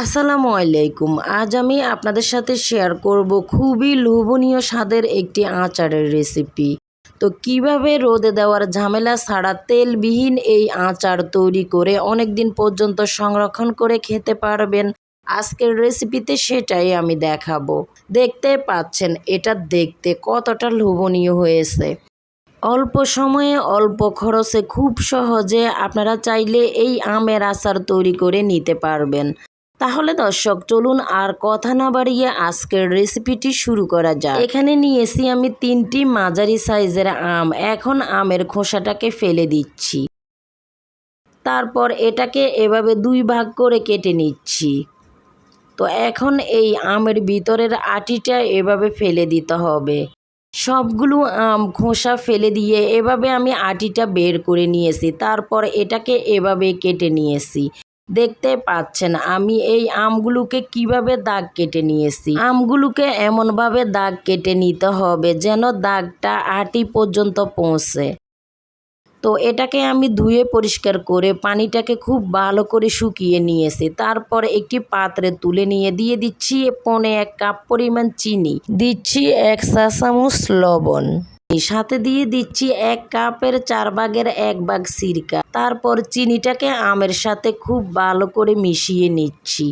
আসসালামু আলাইকুম। আজ আমি আপনাদের সাথে শেয়ার করব খুবই লোভনীয় স্বাদের একটি আচারের রেসিপি তো কীভাবে রোদে দেওয়ার ঝামেলা ছাড়া তেলবিহীন এই আচার তৈরি করে অনেক দিন পর্যন্ত সংরক্ষণ করে খেতে পারবেন, আজকের রেসিপিতে সেটাই আমি দেখাবো। দেখতে পাচ্ছেন, এটা দেখতে কতটা লোভনীয় হয়েছে। অল্প সময়ে অল্প খরচে খুব সহজে আপনারা চাইলে এই আমের আচার তৈরি করে নিতে পারবেন। তাহলে দর্শক, চলুন আর কথা না বাড়িয়ে আজকের রেসিপিটি শুরু করা যাক। এখানে নিয়েছি আমি তিনটি মাঝারি সাইজের আম। এখন আমের খোসাটাকে ফেলে দিচ্ছি। তারপর এটাকে এভাবে দুই ভাগ করে কেটে নিচ্ছি। তো এখন এই আমের ভিতরের আটিটা এভাবে ফেলে দিতে হবে। সবগুলো আম খোসা ফেলে দিয়ে এভাবে আমি আটিটা বের করে নিয়েছি। তারপর এটাকে এভাবে কেটে নিয়েছি। দেখতে পাচ্ছেন, আমি এই আমগুলোকে কীভাবে দাগ কেটে নিয়েছি? আমগুলোকে এমনভাবে দাগ কেটে নিতে হবে যেন দাগটা আটি পর্যন্ত পৌঁছে। তো এটাকে আমি ধুয়ে পরিষ্কার করে পানিটাকে খুব ভালো করে শুকিয়ে নিয়েছি। তারপর একটি পাত্রে তুলে নিয়ে দিয়ে দিচ্ছি পনে এক কাপ পরিমাণ চিনি। দিচ্ছি এক চা চামচ লবণ। সাথে দিয়ে দিচ্ছি এক কাপের চার ভাগের এক ভাগ সিরকা। তারপর চিনিটাকে আমের সাথে খুব ভালো করে মিশিয়ে নিচ্ছি।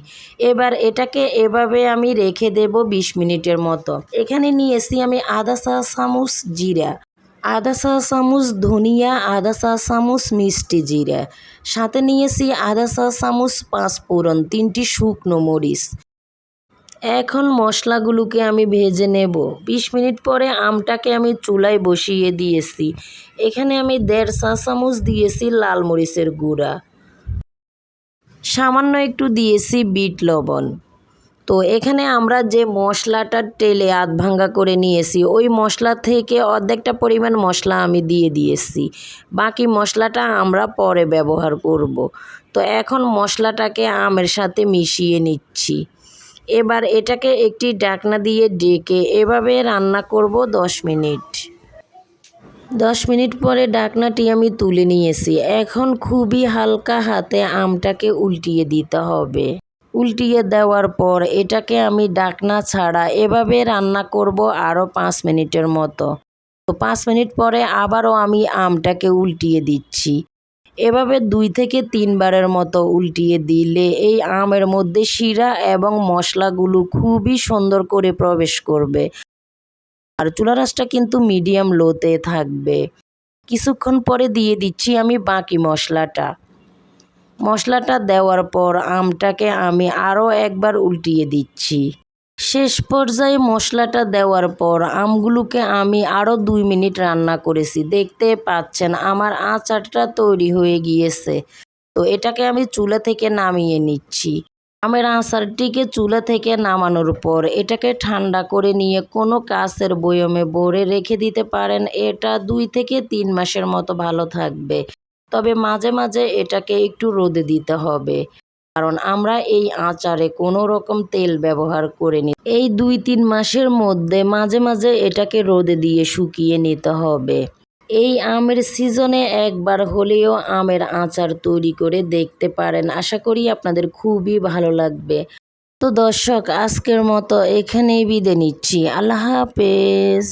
এবার এটাকে এভাবে আমি রেখে দেব বিশ মিনিটের মতো। এখানে নিয়েছি আমি আধা চা চামচ জিরা আধা চা চামচ ধনিয়া আধা চা চামচ মিষ্টি জিরা। সাথে নিয়েছি আধা চা চামচ পাঁচ ফোড়ন তিনটি শুকনো মরিচ। এখন মশলাগুলোকে আমি ভেজে নেব। বিশ মিনিট পরে আমটাকে আমি চুলায় বসিয়ে দিয়েছি। এখানে আমি দেড় চা চামচ দিয়েছি লাল মরিচের গুঁড়া। সামান্য একটু দিয়েছি বিট লবণ। তো এখানে আমরা যে মশলাটা টেলে আধ ভাঙ্গা করে নিয়েছি, ওই মশলা থেকে অর্ধেকটা পরিমাণ মশলা আমি দিয়ে দিয়েছি। বাকি মশলাটা আমরা পরে ব্যবহার করব। তো এখন মশলাটাকে আমের সাথে মিশিয়ে নিচ্ছি। এবার এটাকে একটি ডাকনা দিয়ে ডেকে এভাবে রান্না করব দশ মিনিট। দশ মিনিট পরে ডাকনাটি আমি তুলে নিয়েছি। এখন খুবই হালকা হাতে আমটাকে উল্টিয়ে দিতে হবে। উল্টিয়ে দেওয়ার পর এটাকে আমি ডাকনা ছাড়া এভাবে রান্না করব আরও পাঁচ মিনিটের মতো। তো পাঁচ মিনিট পরে আবারও আমি আমটাকে উল্টিয়ে দিচ্ছি। এভাবে দুই থেকে তিনবারের মতো উল্টিয়ে দিলে এই আমের মধ্যে শিরা এবং মশলাগুলো খুবই সুন্দর করে প্রবেশ করবে। আর চুলা রাসটা কিন্তু মিডিয়াম লোতে থাকবে। কিছুক্ষণ পরে দিয়ে দিচ্ছি আমি বাকি মশলাটা। মশলাটা দেওয়ার পর আমটাকে আমি আরও একবার উল্টিয়ে দিচ্ছি। শেষ পর্যায়ে মশলাটা দেওয়ার পর আমগুলোকে আমি আরও দুই মিনিট রান্না করেছি। দেখতে পাচ্ছেন আমার আচারটা তৈরি হয়ে গিয়েছে। তো এটাকে আমি চুলা থেকে নামিয়ে নিচ্ছি। আমের আচারটিকে চুলা থেকে নামানোর পর এটাকে ঠান্ডা করে নিয়ে কোনো কাছের বয়মে ভরে রেখে দিতে পারেন। এটা দুই থেকে তিন মাসের মতো ভালো থাকবে। তবে মাঝে মাঝে এটাকে একটু রোদে দিতে হবে। কারণ আমরা এই আচারে কোনো রকম তেল ব্যবহার করিনি। এই দুই তিন মাসের মধ্যে মাঝে মাঝে এটাকে রোদে দিয়ে শুকিয়ে নিতে হবে। এই আমের সিজনে একবার হলেও আমের আচার তৈরি করে দেখতে পারেন। আশা করি আপনাদের খুবই ভালো লাগবে। তো দর্শক, আজকের মতো এখানেই বিদে নিচ্ছি। আল্লাহ হাফেজ।